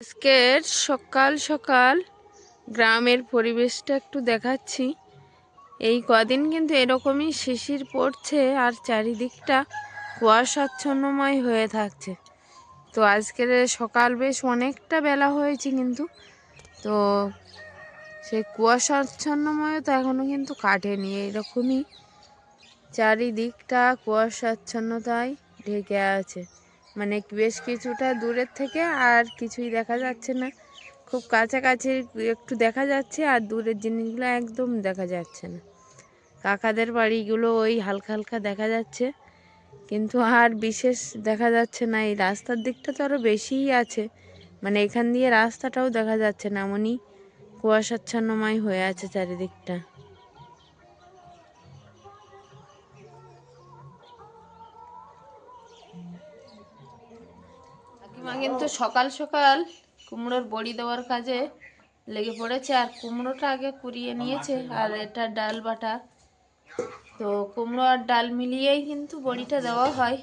আজকের সকাল সকাল গ্রামের পরিবেশটা একটু দেখাচ্ছি। এই কদিন কিন্তু এরকমই শিশির পড়ছে আর চারিদিকটা কুয়াশাচ্ছন্নময় হয়ে থাকছে। তো আজকের সকাল বেশ অনেকটা বেলা হয়েছে কিন্তু। তো সেই কুয়াশাচ্ছন্নময় তো এখনও কিন্তু কাটেনি। এইরকমই চারিদিকটা কুয়াশাচ্ছন্নতায় ঢেকে আছে। মানে বেশ কিছুটা দূরের থেকে আর কিছুই দেখা যাচ্ছে না। খুব কাছাকাছি একটু দেখা যাচ্ছে আর দূরের জিনিসগুলো একদম দেখা যাচ্ছে না। কাকাদের বাড়িগুলো ওই হালকা হালকা দেখা যাচ্ছে, কিন্তু আর বিশেষ দেখা যাচ্ছে না। এই রাস্তার দিকটা তো আরও বেশিই আছে মানে এখান দিয়ে রাস্তাটাও দেখা যাচ্ছে না। এমনই কুয়াশাচ্ছন্নময় হয়ে আছে চারিদিকটা। কিন্তু সকাল সকাল কুমড়োর বড়ি দেওয়ার কাজে লেগে পড়েছে, আর কুমড়োটা আগে কুড়িয়ে নিয়েছে, আর এটা ডাল বাটা। তো কুমড়ো আর ডাল মিলিয়েই কিন্তু বড়িটা দেওয়া হয়।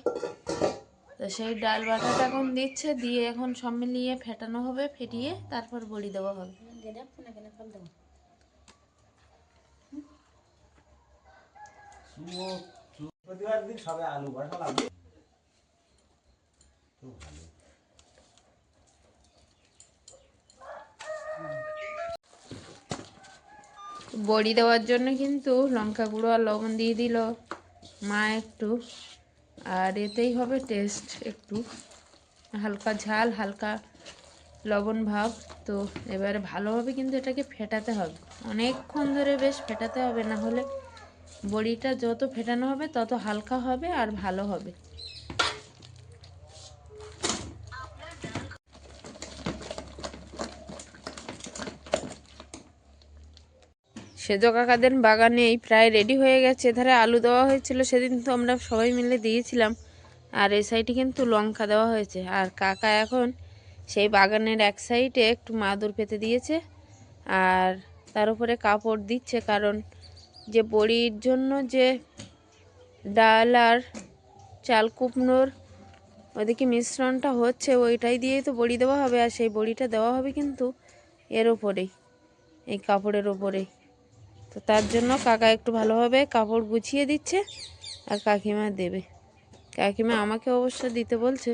তো সেই ডাল বাটাটা এখন দিচ্ছে, দিয়ে এখন সব মিলিয়ে ফেটানো হবে, ফেটিয়ে তারপর বড়ি দেওয়া হবে। প্রতিবার দিন, সবে আলু বসাল আলু। তো ভালো। বড়ি দেওয়ার জন্য কিন্তু লঙ্কা গুঁড়ো আর লবণ দিয়ে দিল। মা একটু। আর এতেই হবে টেস্ট একটু। হালকা ঝাল, হালকা লবণ ভাব। তো এবারে ভালোভাবে কিন্তু এটাকে ফেটাতে হবে। অনেকক্ষণ ধরে বেশ ফেটাতে হবে, না হলে বড়িটা যত ফেটানো হবে তত হালকা হবে আর ভালো হবে। সেজ কাকাদের বাগানেই প্রায় রেডি হয়ে গেছে। এধারে আলু দেওয়া হয়েছিল, সেদিন তো আমরা সবাই মিলে দিয়েছিলাম। আর এই সাইডে কিন্তু লঙ্কা দেওয়া হয়েছে। আর কাকা এখন সেই বাগানের এক সাইডে একটু মাদুর পেতে দিয়েছে। আর তার উপরে কাপড় দিচ্ছে, কারণ যে বড়ির জন্য যে ডাল আর চাল কুমড়োর ওদিকে মিশ্রণটা হচ্ছে, ওইটাই দিয়েই তো বড়ি দেওয়া হবে। আর সেই বড়িটা দেওয়া হবে কিন্তু এর ওপরেই এই কাপড়ের ওপরেই তো তার জন্য কাকা একটু ভালোভাবে কাপড় গুছিয়ে দিচ্ছে আর কাকিমা দেবে। কাকিমা আমাকে অবশ্য দিতে বলছে।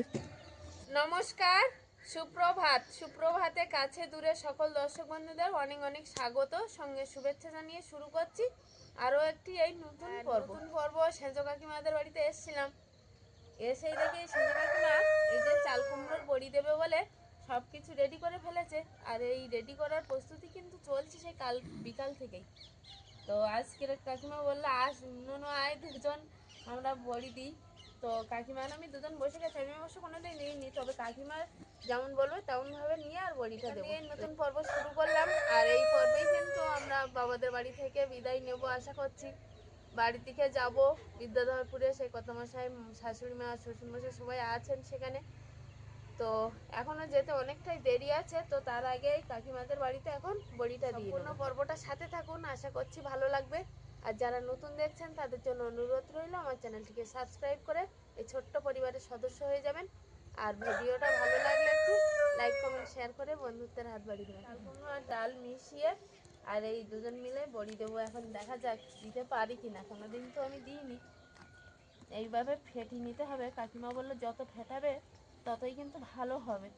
নমস্কার সুপ্রভাত। সুপ্রভাতে কাছে দূরে সকল দর্শক বন্ধুদের অনেক অনেক স্বাগত। সঙ্গে শুভেচ্ছা জানিয়ে শুরু করছি আরও একটি এই নতুন পর্ব। নতুন পর্ব সেজ কাকিমাদের বাড়িতে এসেছিলাম। এসেই দেখি সেজ কাকিমা এই যে চাল কুমড়োর বড়ি দেবে বলে সব কিছু রেডি করে ফেলেছে। আর এই রেডি করার প্রস্তুতি কিন্তু চলছে সেই কাল বিকাল থেকেই। তো আজকের কাকিমা বলল আস নুনু আয় দুজন আমরা বড়ি দিই। তো কাকিমার আমি দুজন বসে গেছি। আমি অবশ্য কোনোদিন নিইনি তবে কাকিমা যেমন বলবে তেমনভাবে নিয়ে আর বড়িটা দেবো। এই নতুন পর্ব শুরু করলাম। আর এই পর্বেই কিন্তু আমরা বাবাদের বাড়ি থেকে বিদায় নেব আশা করছি। বাড়ি থেকে যাব। বিদ্যাধরপুরে সেই কতমশাই শাশুড়ি মা শ্বশুরমশাই সবাই আছেন সেখানে। তো এখনও যেতে অনেকটাই দেরি আছে তো তার আগেই কাকিমাদের বাড়িতে এখন বড়িটা দিয়ে সম্পূর্ণ পর্বটার সাথে থাকুন আশা করছি ভালো লাগবে। আর যারা নতুন দেখছেন তাদের জন্য অনুরোধ রইল আমার চ্যানেলটিকে সাবস্ক্রাইব করে এই ছোট্ট পরিবারের সদস্য হয়ে যাবেন। আর ভিডিওটা ভালো লাগলে একটু লাইক কমেন্ট শেয়ার করে বন্ধুত্বের হাত বাড়িয়ে দেবেন। আর ডাল মিশিয়ে আর এই দুজন মিলে বড়ি দেবো এখন দেখা যাক দিতে পারি কিনা। কোনোদিন তো আমি দিইনি। এইভাবে ফেটি নিতে হবে। কাকিমা বলল যত ফেটাবে ততই কিন্তু ভালো হবে।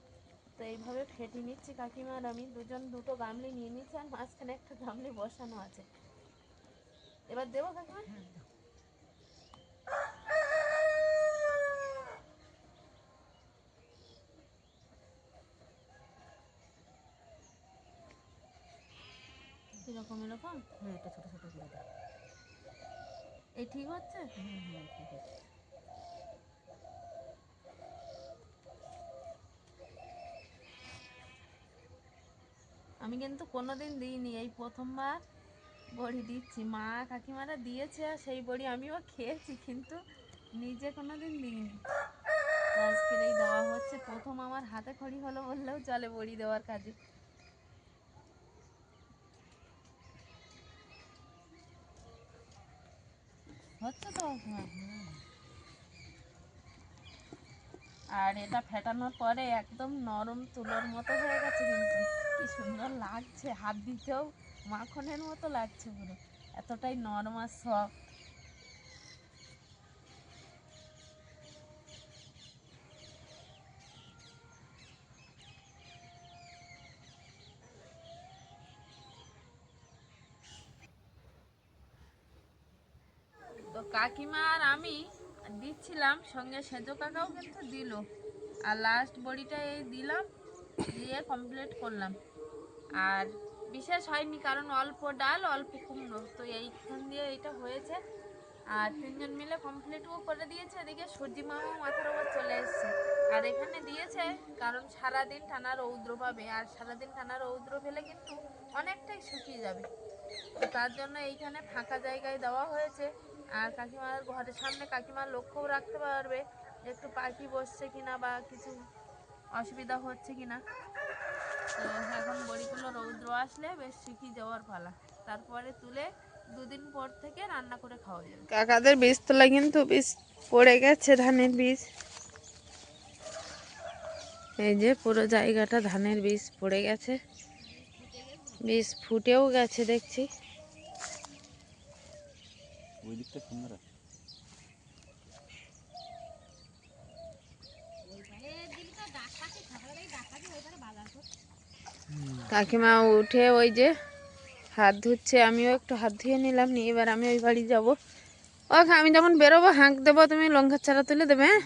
তো এইভাবে ফেটি নিচ্ছি কাকিমা আর আমি। দুজন দুটো গামলি নিয়ে নিচ্ছি আর মাঝখানে একটা গামলি বসানো আছে। এবার দেবো কাকিমা? এরকম এরকম? হ্যাঁ এটা ছোটো ছোটো করে দাও। এই ঠিক হচ্ছে? হুম হুম ঠিক আছে। আমি কিন্তু কোনোদিন দিইনি। এই প্রথমবার বড়ি দিচ্ছি। মা কাকিমারা দিয়েছে আর সেই বড়ি আমিও খেয়েছি, কিন্তু নিজে কোনোদিন দিইনি। আজকের এই দেওয়া হচ্ছে। প্রথম আমার হাতে খড়ি হলো বললেও চলে বড়ি দেওয়ার কাজে। হচ্ছে তো? হ্যাঁ হুম আর এটা ফেটানোর পরে একদম নরম তুলোর মতো হয়ে গেছে কিন্তু। কি সুন্দর লাগছে, হাত দিতেও মাখনের মতো লাগছে পুরো। এতটাই নরম আর সফট তো কাকিমা আর আমি দিচ্ছিলাম, সঙ্গে সেজো কাকাও কিন্তু দিল। আর লাস্ট বড়িটা এই দিলাম, দিয়ে কমপ্লিট করলাম। আর বিশেষ হয়নি, কারণ অল্প ডাল, অল্প কুমড়ো। তো এইখান দিয়ে এইটা হয়েছে। আর তিনজন মিলে কমপ্লিটও করে দিয়েছে, এদিকে সূর্যি মামা মাথার ওপর চলে এসেছে। আর এখানে দিয়েছে, কারণ সারাদিন টানা রৌদ্র পাবে। আর সারাদিন টানা রৌদ্র পেলে কিন্তু অনেকটাই শুকিয়ে যাবে। তো তার জন্য এইখানে ফাঁকা জায়গায় দেওয়া হয়েছে। আর কাকিমার ঘরের সামনে কাকিমার লক্ষ্যও রাখতে পারবে একটু পাখি বসছে কিনা বা কিছু অসুবিধা হচ্ছে কিনা। তো এখন বড়িগুলো রৌদ্র আসলে বেশ শুকিয়ে যাওয়ার পালা। তারপরে তুলে দুদিন পর থেকে রান্না করে খাওয়া যাবে। কাকাদের বীজতলা কিন্তু বীজ পড়ে গেছে ধানের বীজ। এই যে পুরো জায়গাটা ধানের বীজ পড়ে গেছে। বীজ ফুটেও গেছে দেখছি। ওই দিকটা সুন্দর কাকিমা উঠে ওই যে হাত ধুচ্ছে, আমিও একটু হাত ধুয়ে নিলাম, নিয়ে এবার আমি ওই বাড়ি যাব। ও আমি যখন বেরোবো, হাঁক দেবো, তুমি লঙ্কার চারা তুলে দেবে হ্যাঁ?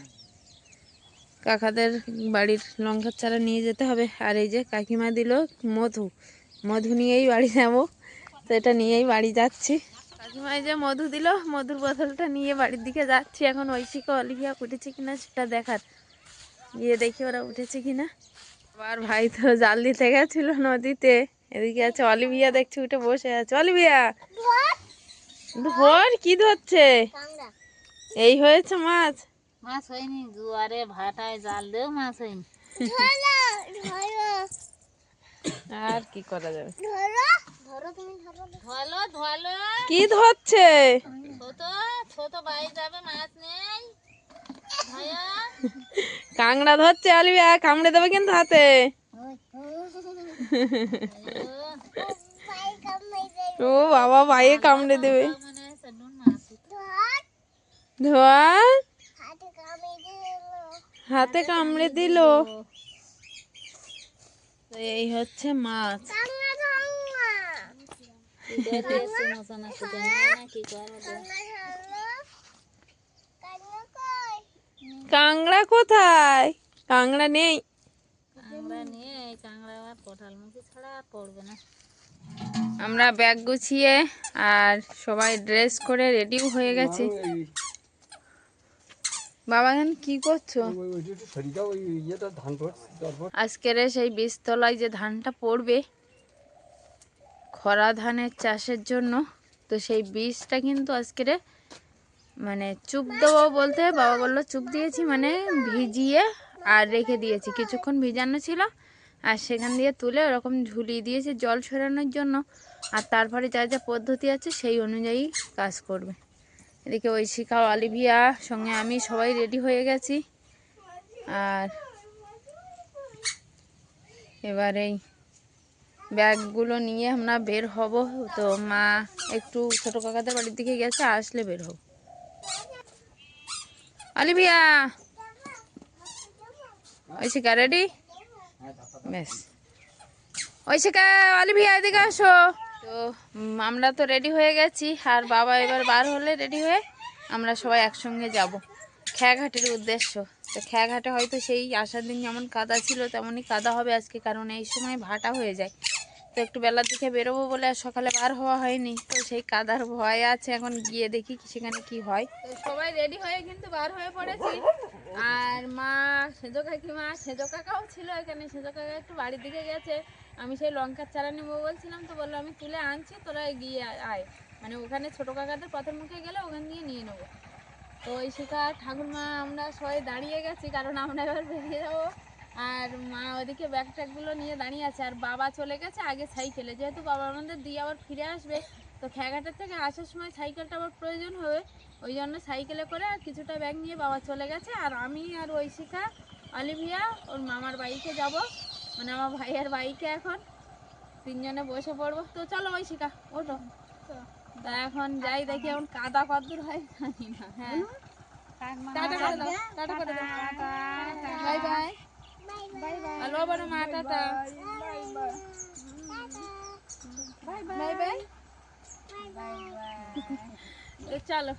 কাকাদের বাড়ির লঙ্কার চারা নিয়ে যেতে হবে। আর এই যে কাকিমা দিল মধু মধু নিয়েই বাড়ি যাব। তো এটা নিয়েই বাড়ি যাচ্ছি। কাকিমা এই যে মধু দিল মধুর বোতলটা নিয়ে বাড়ির দিকে যাচ্ছি। এখন ঐশিকা অলিভিয়া উঠেছে কিনা সেটা দেখার। গিয়ে দেখি ওরা উঠেছে কিনা। আবার ভাই তো জাল দিতে গেছিল নদীতে। এদিকে আছে অলিভিয়া দেখছি উঠে বসে আছে। অলিভিয়া! ধর কি ধরছে? এই হয়েছে মাছ। মাছ হয়নি জুয়ারে ভাটায় জাল দেও মাছ হয়নি। আর কি করা যাবে? কি ধরছে? কাংড়া ধরছে অলিভিয়া কামড়ে দেবে কিন্তু হাতে। ও বাবা ভাইয়ে কামড়ে দেবে। ধোয়া হাতে কামড়ে দিল। এই হচ্ছে মাছ। কাংড়া কোথায় কাংড়া নেই কাংড়া নিয়ে কাংড়া আবার কোঠাল মুখি ছাড়া পড়বে না আমরা ব্যাগ গুছিয়ে আর সবাই ড্রেস করে রেডিও হয়ে গেছি বাবা এখন কি করছ আজকের সেই বীজতলায় যে ধানটা পড়বে খরা ধানের চাষের জন্য। তো সেই বীজটা কিন্তু আজকের মানে চুপ দেবো বলতে বাবা বলল, চুপ দিয়েছি মানে ভিজিয়ে আর রেখে দিয়েছি। কিছুক্ষণ ভিজানো ছিল আর সেখান দিয়ে তুলে ওরকম ঝুলিয়ে দিয়েছি জল সরানোর জন্য। আর তারপরে যা যা পদ্ধতি আছে সেই অনুযায়ী কাজ করবে। এদিকে ঐশিকা অলিভিয়া সঙ্গে আমি সবাই রেডি হয়ে গেছি। আর এবার এই ব্যাগগুলো নিয়ে আমরা বের হব। তো মা একটু ছোট কাকাদের বাড়ির দিকে গেছে, আসলে বের হব। অলিভিয়া ঐশিকা রেডি বেশ ঐশিকা অলিভিয়া এদিকে আসো। তো আমরা তো রেডি হয়ে গেছি, আর বাবা এবার বার হলে রেডি হয়ে আমরা সবাই একসঙ্গে যাব। খেয়াঘাটের উদ্দেশ্য। তো খেয়াঘাটে হয়তো সেই আসার দিন যেমন কাদা ছিল, তেমনই কাদা হবে আজকে, কারণ এই সময় ভাটা হয়ে যায়। তো একটু বেলার দিকে বেরোবো বলে আর সকালে বার হওয়া হয়নি। তো সেই কাদার ভয় আছে, এখন গিয়ে দেখি সেখানে কি হয়। তো সবাই রেডি হয়ে কিন্তু বার হয়ে পড়েছি। আর মা, সেজো কাকিমা, সেজো কাকাও ছিল এখানে। সেজো কাকা একটু বাড়ির দিকে গেছে। আমি সেই লঙ্কার চারা নেব বলছিলাম, তো বলল আমি তুলে আনছি, তোরা গিয়ে আয়। মানে ওখানে ছোটো কাকাদের পথের মুখে গেলে ওখান দিয়ে নিয়ে নেব। তো ওই শিখা ঠাকুরমা, আমরা সবাই দাঁড়িয়ে গেছি, কারণ আমরা এবার বেরিয়ে যাব। আর মা ওদিকে ব্যাগ ট্যাগগুলো নিয়ে দাঁড়িয়ে আছে, আর বাবা চলে গেছে আগে সাইকেলে যেহেতু বাবা আমাদের দিয়ে আবার ফিরে আসবে, তো খেয়াঘাটের থেকে আসার সময় সাইকেলটা আবার প্রয়োজন হবে। ওই জন্য সাইকেলে করে আর কিছুটা ব্যাগ নিয়ে বাবা চলে গেছে, আর আমি আর শিখা, অলিভিয়া, ওর মামার বাইকে যাব। মানে আমার ভাইয়ের বাইকে এখন। তিনজনে বসে পড়ব। তো চলো শিখা, ওঠো। তা এখন যাই দেখি এখন কাদা কদ্দূর হয় জানি না হ্যাঁ। টাটা করে দাও টাটা করে দাও বাই বাই। হ্যালো বড় মা টাটা। বাই। বাই তো চলো।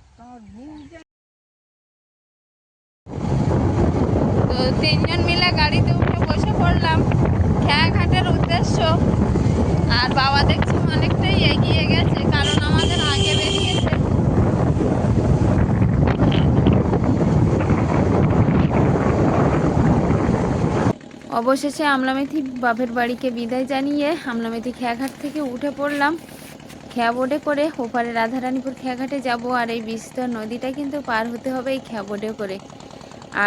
তো তিনজন মিলে গাড়িতে উঠে বসে পড়লাম। খেয়াঘাটের উদ্দেশ্য। আর বাবা দেখছি অনেকটাই এগিয়ে গেছে, কারণ আমাদের আগে বেরিয়েছে। অবশেষে আমলামেথি বাপের বাড়িকে বিদায় জানিয়ে আমলামেথি খেয়াঘাট থেকে উঠে পড়লাম। খেয়া বোটে করে ওপারে রাধারানীপুর খেয়াঘাটে যাব আর এই বিস্তর নদীটা কিন্তু পার হতে হবে এই খেয়া বোটে করে।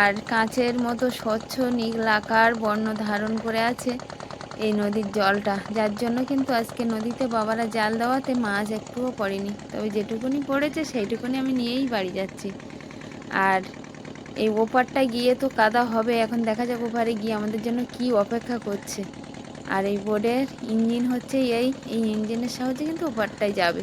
আর কাঁচের মতো স্বচ্ছ নীল আকার বর্ণ ধারণ করে আছে। এই নদীর জলটা। যার জন্য কিন্তু আজকে নদীতে বাবারা জাল দেওয়াতে মাছ একটুও পড়েনি। তবে যেটুকুনি পড়েছে সেইটুকুনি আমি নিয়েই বাড়ি যাচ্ছি। আর এই ওপারটা গিয়ে তো কাদা হবে, এখন দেখা যাক ওপারে গিয়ে আমাদের জন্য কি অপেক্ষা করছে। আর এই বোর্ডের ইঞ্জিন হচ্ছে এই এই ইঞ্জিনের সাহায্যে কিন্তু ওপারটাই যাবে।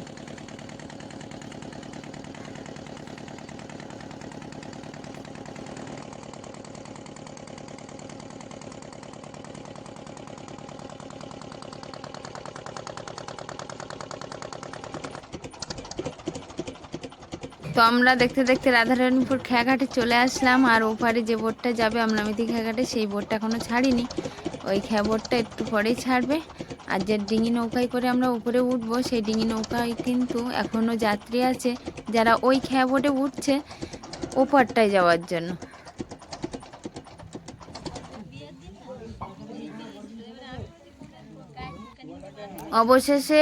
আমরা দেখতে দেখতে রাধারানীপুর খেয়াঘাটে চলে আসলাম, আর ওপারে যে বোটটা যাবে, আমলামিতি খেয়াঘাটে, সেই বোটটা এখনও ছাড়িনি। ওই খেয়া একটু পরেই ছাড়বে। আর যে ডিঙি নৌকায় করে আমরা উপরে উঠবো, সেই ডিঙি নৌকায় কিন্তু এখনও যাত্রী আছে, যারা ওই খেয়া উঠছে, ওপারটায় যাওয়ার জন্য। অবশেষে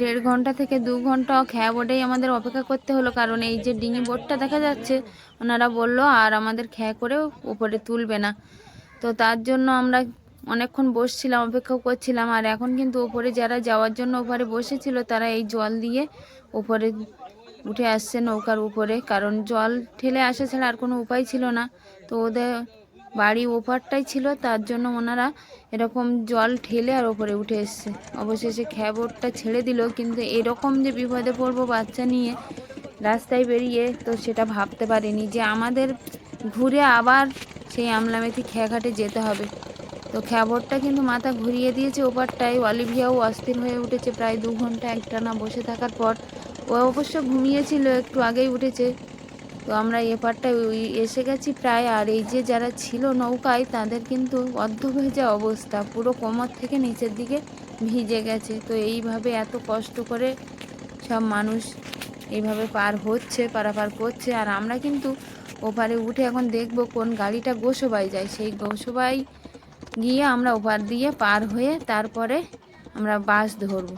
দেড় ঘণ্টা থেকে দু ঘণ্টা খেয়া বোর্ডেই আমাদের অপেক্ষা করতে হলো, কারণ এই যে ডিঙি বোর্ডটা দেখা যাচ্ছে, ওনারা বলল আর আমাদের খেয়া করে উপরে তুলবে না। তো তার জন্য আমরা অনেকক্ষণ বসছিলাম অপেক্ষা করছিলাম, আর এখন কিন্তু ওপরে যারা যাওয়ার জন্য ওপারে বসেছিল, তারা এই জল দিয়ে ওপরে উঠে আসছে নৌকার উপরে, কারণ জল ঠেলে আসা ছাড়া আর কোনো উপায় ছিল না। তো ওদের বাড়ি ওপারটাই ছিল, তার জন্য ওনারা এরকম জল ঠেলে আর ওপরে উঠে এসছে। অবশেষে খ্যাবোর্ডটা ছেড়ে দিল, কিন্তু এরকম যে বিপদে পড়ব বাচ্চা নিয়ে রাস্তায় বেরিয়ে, তো সেটা ভাবতে পারিনি যে আমাদের ঘুরে আবার সেই আমলামেথি খেয়াঘাটে যেতে হবে। তো খ্যাবোর্ডটা কিন্তু মাথা ঘুরিয়ে দিয়েছে ওপারটায়। অলিভিয়াও অস্থির হয়ে উঠেছে প্রায় দু ঘণ্টা একটানা বসে থাকার পর। ও অবশ্য ঘুমিয়েছিল, একটু আগেই উঠেছে। তো আমরা এপারটায় এসে গেছি প্রায়। আর এই যে যারা ছিল নৌকায়, তাদের কিন্তু অর্ধ ভেজা অবস্থা। পুরো কোমর থেকে নিচের দিকে ভিজে গেছে। তো এইভাবে এত কষ্ট করে সব মানুষ এইভাবে পার হচ্ছে, পারাপার করছে। আর আমরা কিন্তু ওপারে উঠে এখন দেখব কোন গাড়িটা গোসবাই যায়। সেই গোসবাই গিয়ে আমরা ওপার দিয়ে পার হয়ে তারপরে আমরা বাস ধরবো।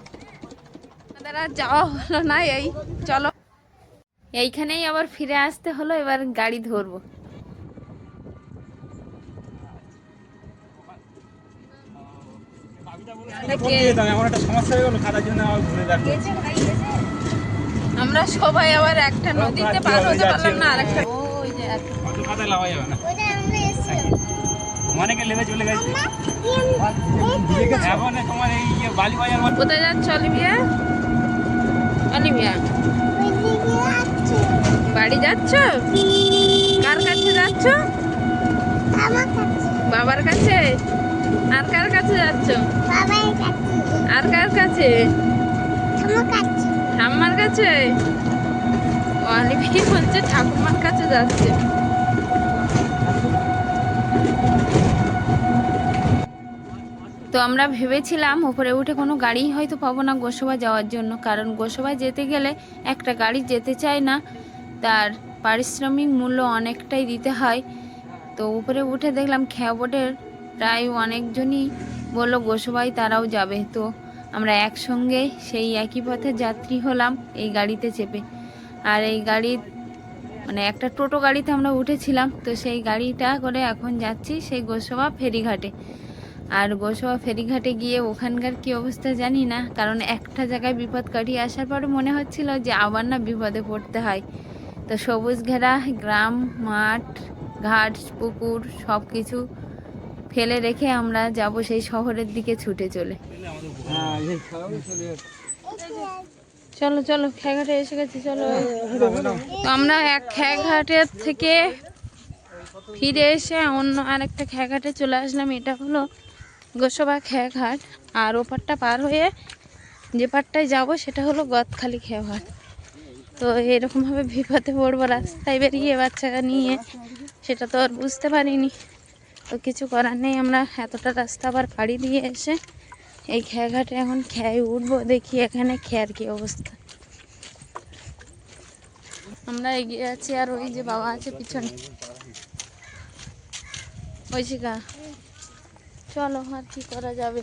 যাওয়া হলো না এই। চলো। এইখানেই আবার ফিরে আসতে হলো এবার গাড়ি ধরবো। এমন একটা সমস্যা গেল খাতার জন্য আমার সবাই আবার একটা নদীতে পার হতে পারলাম না আরেকটা ওই যে একটা অত খাতায় লাভা যাবে না অনেকে লেগে চলে গেছে এখন তোমার এই বালি বাজার কোথায় যাচ্ছ অলিভিয়া? অলিভিয়া। বাড়ি যাচ্ছ? কার কাছে যাচ্ছ? বাবার কাছে? আর কার কাছে যাচ্ছ? আর কার কাছে? ঠাম্মার কাছে? অলিভিয়া বলছে ঠাকুমার কাছে যাচ্ছে। তো আমরা ভেবেছিলাম ওপরে উঠে কোনো গাড়ি হয়তো পাবো না গোসবা যাওয়ার জন্য, কারণ গোসবায় যেতে গেলে একটা গাড়ি যেতে চায় না, তার পারিশ্রমিক মূল্য অনেকটাই দিতে হয়। তো উপরে উঠে দেখলাম খেয়াবোর্ডের প্রায় অনেকজনই বলল গোসবাই তারাও যাবে। তো আমরা একসঙ্গে সেই একই পথে যাত্রী হলাম এই গাড়িতে চেপে। আর এই গাড়ির মানে একটা টোটো গাড়িতে আমরা উঠেছিলাম, তো সেই গাড়িটা করে এখন যাচ্ছি সেই গোসবা ফেরিঘাটে। আর গোসবা ফেরিঘাটে গিয়ে ওখানকার কি অবস্থা জানি না, কারণ একটা জায়গায় বিপদ কাটিয়ে আসার পরে মনে হচ্ছিল যে আবার না বিপদে পড়তে হয়। তো সবুজ ঘেরা, গ্রাম, মাঠ, ঘাট, পুকুর সব কিছু ফেলে রেখে আমরা যাব সেই শহরের দিকে ছুটে চলে। চলো চলো খেয়াঘাটে এসে গেছি, চলো। তো আমরা এক খেয়াঘাটের থেকে ফিরে এসে অন্য আরেকটা খেয়াঘাটে চলে আসলাম। এটা হলো গোসবা খেয়াঘাট আর ওপারটা পার হয়ে যে পারটায় যাব সেটা হলো গদখালি খেয়াঘাট তো এরকমভাবে বিপদে পড়ব, রাস্তায় বেরিয়ে বাচ্চারা নিয়ে, সেটা তো আর বুঝতে পারিনি। তো কিছু করার নেই, আমরা এতটা রাস্তা আবার পাড়ি দিয়ে এসে এই খেয়াঘাটে এখন খেয়ে উঠবো, দেখি এখানে খেয়ার কি অবস্থা। আমরা এগিয়ে আছি আর ওই যে বাবা আছে পিছনে। ঐশিকা চলো আর কি করা যাবে?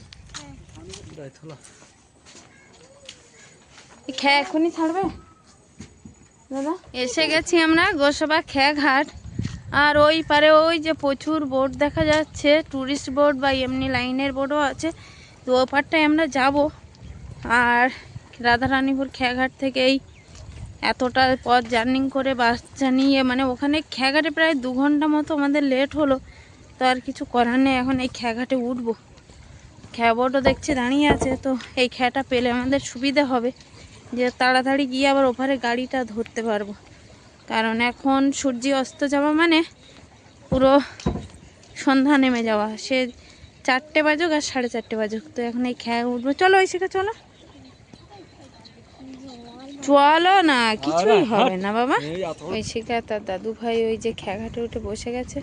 খেয়া এখনই ছাড়বে? দাদা? এসে গেছি আমরা গোসবা খেয়া ঘাট আর ওই পারে ওই যে প্রচুর বোর্ড দেখা যাচ্ছে টুরিস্ট বোর্ড বা এমনি লাইনের বোর্ডও আছে তো ও পারটায় আমরা যাব। আর রাধারানীপুর খেয়াঘাট থেকে এই এতটা পথ জার্নিং করে বাচ্চা নিয়ে মানে ওখানে খেয়াঘাটে প্রায় দু ঘণ্টা মতো আমাদের লেট হলো। তো আর কিছু করার নেই এখন এই খেয়াঘাটে উঠবো। খেয়া বোটও দেখছি দাঁড়িয়ে আছে তো এই খেয়াটা পেলে আমাদের সুবিধা হবে। যে তাড়াতাড়ি গিয়ে আবার ওপারে গাড়িটা ধরতে পারব। কারণ এখন সূর্য অস্ত যাওয়া মানে পুরো সন্ধ্যা নেমে যাওয়া। সে চারটে বাজুক আর সাড়ে চারটে বাজুক তো এখন এই খেয়ে উঠবো। চলো ওই শিখে চলো। চলো না কিছুই হবে না বাবা। ওই শিখা তার দাদু ভাই ওই যে খেয়াঘাটে উঠে বসে গেছে।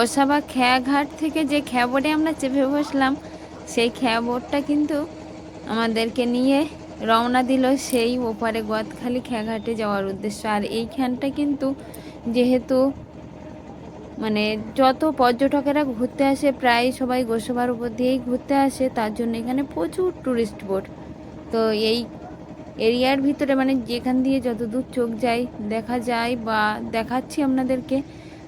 গোসাবা খেয়াঘাট থেকে যে খেয়াবোটে আমরা চেপে বসলাম, সেই খেয়াবোটটা কিন্তু আমাদেরকে নিয়ে রওনা দিল সেই ওপারে গদখালি খেয়াঘাটে যাওয়ার উদ্দেশ্য। আর এইখানটা কিন্তু যেহেতু মানে যত পর্যটকেরা ঘুরতে আসে, প্রায় সবাই গোসবার উপর দিয়েই ঘুরতে আসে, তার জন্য এখানে প্রচুর ট্যুরিস্ট বোট তো এই এরিয়ার ভিতরে মানে যেখান দিয়ে যত দূর চোখ যায়, দেখা যায় বা দেখাচ্ছি আপনাদেরকে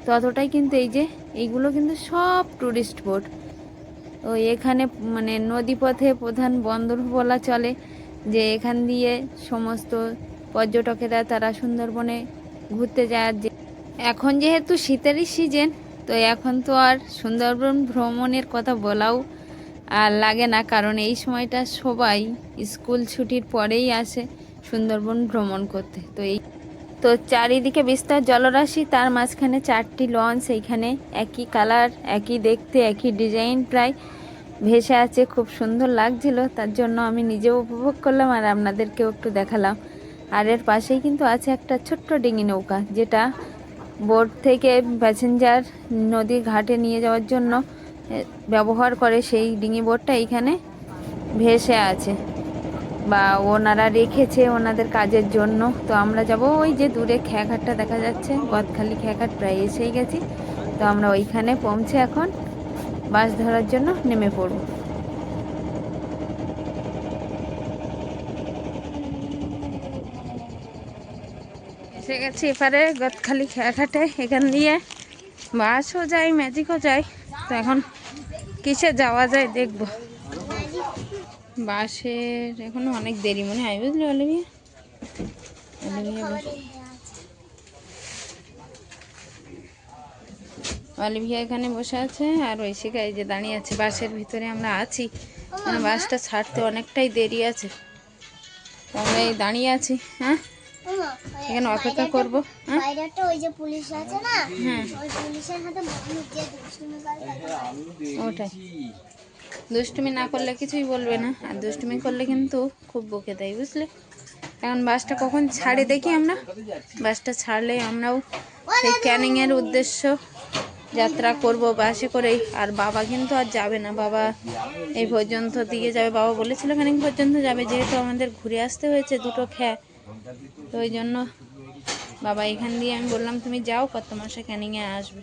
ততটাই কিন্তু এই যে, এইগুলো কিন্তু সব টুরিস্ট বোট ও এখানে মানে নদীপথে প্রধান বন্দর বলা চলে, যে এখান দিয়ে সমস্ত পর্যটকেরা তারা সুন্দরবনে ঘুরতে যায়। যে- এখন যেহেতু শীতেরই সিজন তো এখন তো আর সুন্দরবন ভ্রমণের কথা বলাও আর লাগে না, কারণ এই সময়টা সবাই স্কুল ছুটির পরেই আসে সুন্দরবন ভ্রমণ করতে। তো এই তো চারিদিকে বিস্তার জলরাশি, তার মাঝখানে চারটি লঞ্চ, এইখানে একই কালার, একই দেখতে, একই ডিজাইন, প্রায় ভেসে আছে, খুব সুন্দর লাগছিল, তার জন্য আমি নিজেও উপভোগ করলাম আর আপনাদেরকেও একটু দেখালাম। আর এর পাশেই কিন্তু আছে একটা ছোট্ট ডিঙি নৌকা, যেটা বোট থেকে প্যাসেঞ্জার নদী ঘাটে নিয়ে যাওয়ার জন্য ব্যবহার করে সেই ডিঙি বোটটা এইখানে ভেসে আছে। বা ওনারা রেখেছে ওনাদের কাজের জন্য। তো আমরা যাব ওই যে দূরে খেয়াঘাটটা দেখা যাচ্ছে, গদখালি খেয়াঘাট প্রায় এসেই গেছি। তো আমরা ওইখানে পৌঁছে এখন বাস ধরার জন্য নেমে পড়ব। এসে গেছি এপারে গদখালি খেয়াঘাটে, এখান দিয়ে বাসও যায় ম্যাজিকও যায়। তো এখন কিসে যাওয়া যায় দেখব। বাসের এখনও অনেক দেরি মনে হয় বুঝলি অলিভিয়া? অলিভিয়া বস- অলিভিয়া এখানে বসে আছে আর ঐশিকা এই যে দাঁড়িয়ে আছে বাসের ভিতরে আমরা আছি। মানে বাসটা ছাড়তে অনেকটাই দেরি আছে? আমরা এই দাঁড়িয়ে আছি হ্যাঁ? এখানে অপেক্ষা করব হ্যাঁ? বাইরেটা ওই যে পুলিশ আছে না? হ্যাঁ। ওই ওটাই। দুষ্টুমি না করলে কিছুই বলবে না। আর দুষ্টুমি করলে কিন্তু খুব বকে দেয়, বুঝলে? এখন বাসটা কখন ছাড়ে দেখি আমরা। বাসটা ছাড়লে আমরাও সেই ক্যানিংয়ের উদ্দেশ্য যাত্রা করব বাসে করেই। আর বাবা কিন্তু আর যাবে না। বাবা এই পর্যন্ত দিয়ে যাবে। বাবা বলেছিল ক্যানিং পর্যন্ত যাবে। যেহেতু আমাদের ঘুরে আসতে হয়েছে দুটো খ্যা তো ওই জন্য বাবা এখান দিয়ে আমি বললাম, তুমি যাও কত মাসে ক্যানিংয়ে আসবে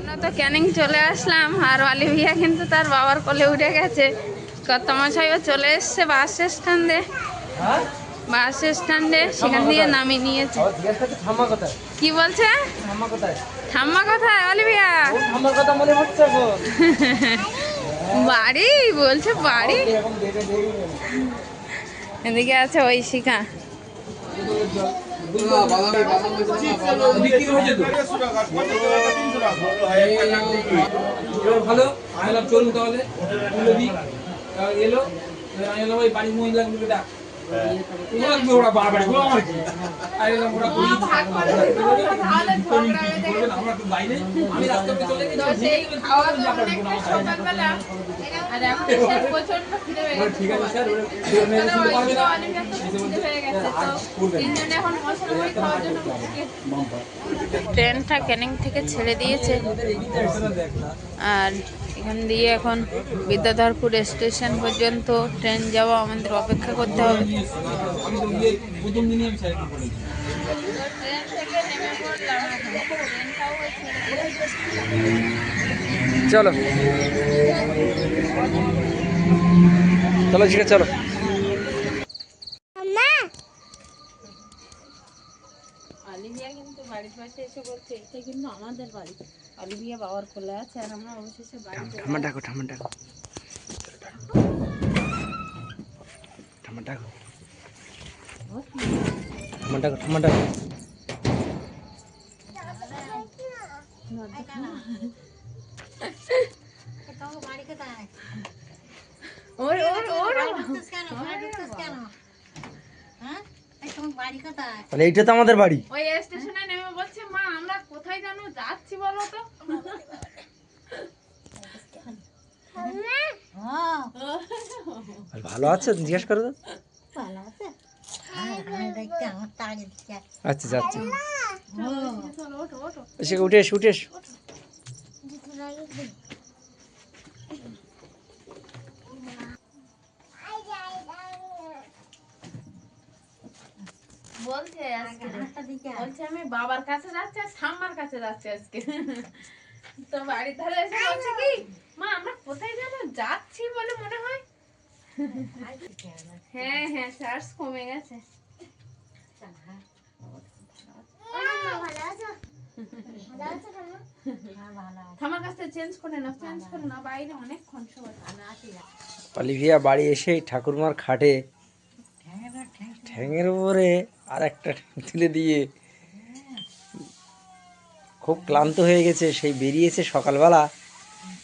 আমরা তো ক্যানিং চলে আসলাম আর অলিভিয়া কিন্তু তার বাবার কোলে উঠে গেছে। কর্তমশাইও চলে এসছে বাস স্ট্যান্ডে। বাস স্ট্যান্ডে সেখান দিয়ে নামিয়ে নিয়েছে। কি বলছে? ঠাম্মা কোথায়? অলিভিয়া কথা মনে বাড়ি বলছে বাড়ি। এদিকে আছে ঐশিকা। এবার ভালো আমি চলুন তাহলে। এলো আমি ওই বাড়ির মহিলাগুলোকে ডাক। ওরা আমার কি? আমি বললাম ওরা করি আমরা তো বাইরে। আমি রাস্তা চলে গেছি ট্রেনটা ক্যানিং থেকে ছেড়ে দিয়েছে। আর এখান দিয়ে এখন বিদ্যাধরপুর স্টেশন পর্যন্ত ট্রেন যাওয়া আমাদের অপেক্ষা করতে হবে। আমি তো গিয়ে প্রথম দিনই আমি স্যারকে বলেছি চলো চলো ঠিক আছে চলো মা অলিভিয়া কিন্তু বাড়ির পাশে এসে বলছে এটা কিন্তু আমাদের বাড়ি অলিভিয়া বাবার কোলে আছে আর আমরা অবশেষে বাড়ি চলে ঠাম্মা ডাকো ঠাম্মা ডাকো ঠাম্মা ডাকো ঠাম্মা ডাকো ঠাম্মা ডাকো তোমার বাড়ি কোথায় ওর ওর ওর। হ্যাঁ? তাহলে এইটা তো আমাদের বাড়ি। ওই স্টেশনে নেমে বলছে মা আমরা কোথায় জানো যাচ্ছি বলো তো? ভালো আছে? জিজ্ঞেস করো তো। ভালো আছে? হ্যাঁ আচ্ছা যাচ্ছি। উঠে এসে উঠে এসো। বলছে আজকে। বলছে আমি বাবার কাছে যাচ্ছি আর ঠাম্মার কাছে যাচ্ছি আজকে। তো বাড়ির ধারে এসে বলছে কি মা আমরা কোথায় যেন যাচ্ছি বলে মনে হয়? হ্যাঁ হ্যাঁ চার্জ কমে গেছে? হ্যাঁ অলিভিয়া বাড়ি এসে ঠাকুরমার খাটে ঠ্যাঙের উপরে আর একটা ঠ্যাং তুলে দিয়ে খুব ক্লান্ত হয়ে গেছে, সেই বেরিয়েছে সকালবেলা।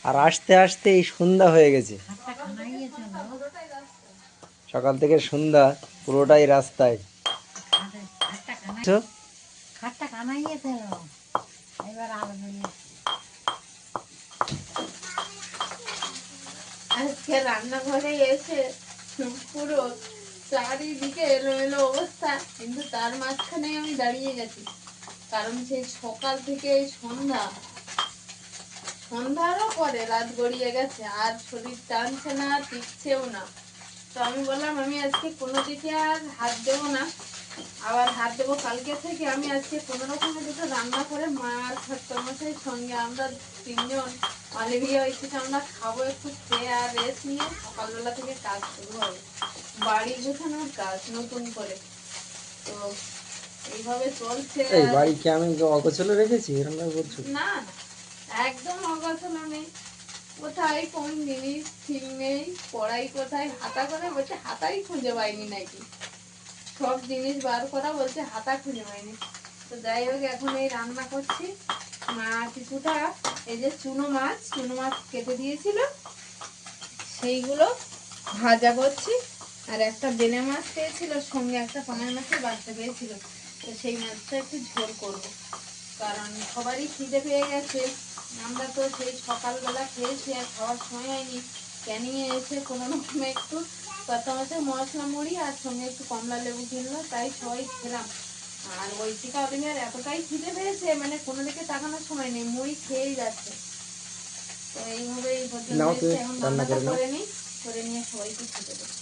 আর আসতে আসতে এই সন্ধ্যা হয়ে গেছে। সকাল থেকে সন্ধ্যা পুরোটাই রাস্তায়। আজকে রান্নাঘরে এসে পুরো চারিদিকে এলোমেলো অবস্থা, কিন্তু তার মাঝখানে আমি দাঁড়িয়ে গেছি। কারণ সেই সকাল থেকে সন্ধ্যা। সন্ধ্যারও পরে রাত গড়িয়ে গেছে, আর শরীর টানছে না, টিকছেও না। তো আমি বললাম, আমি আজকে কোনো দিকে আর হাত দেবো না। আবার হাত দেবো কালকে থেকে, আমি আজকে কোনো রকমের দুটো রান্না করে মা আর ঠাকুরমশাইয়ের সঙ্গে আমরা তিনজন অলিভিয়া থেকে আমরা খাব, একটু খেয়ে আর রেস্ট নিয়ে সকালবেলা থেকে কাজ শুরু হবে। বাড়ি গোছানোর কাজ নতুন করে। তো এইভাবে চলছে এই বাড়ি কি আমি অগোছলে রেখেছি এরকম বলছো? না একদম অগোছালো নেই। কোথায় কোন জিনিস ঠিক নেই পড়াই কোথায় হাতা করে বলছে হাতাই খুঁজে পাইনি নাকি। সব জিনিস বার করা বলছে হাতা খুঁজে পাইনি। তো যাই হোক এখন এই রান্না করছি। মা কিছুটা এই যে চুনো মাছ চুনো মাছ কেটে দিয়েছিল। সেইগুলো ভাজা করছি। আর একটা বেলে মাছ পেয়েছিল সঙ্গে একটা পাঙাশ মাছের বাচ্চা পেয়েছিল। তো সেই মাছটা একটু ঝোল করব। কারণ সবারই খিদে পেয়ে গেছে। আমরা তো সেই সকালবেলা খেয়েছি আর খাওয়ার সময় হয়নি। ক্যানিংয়ে এসে কোনো রকমে একটু মাসে মশলা মুড়ি আর সঙ্গে একটু কমলা লেবু কিনলো তাই সবাই খেলাম। আর ওই টিকা অলিমের এতটাই খিদে পেয়েছে মানে কোনো দিকে তাকানোর সময় নেই মুড়ি খেয়েই যাচ্ছে। তো এইভাবে এই পর্যন্ত নাও তুমি এসে এখন রান্না রান্নাটা করে নিই করে নিয়ে সবাইকে খেতে দেবো।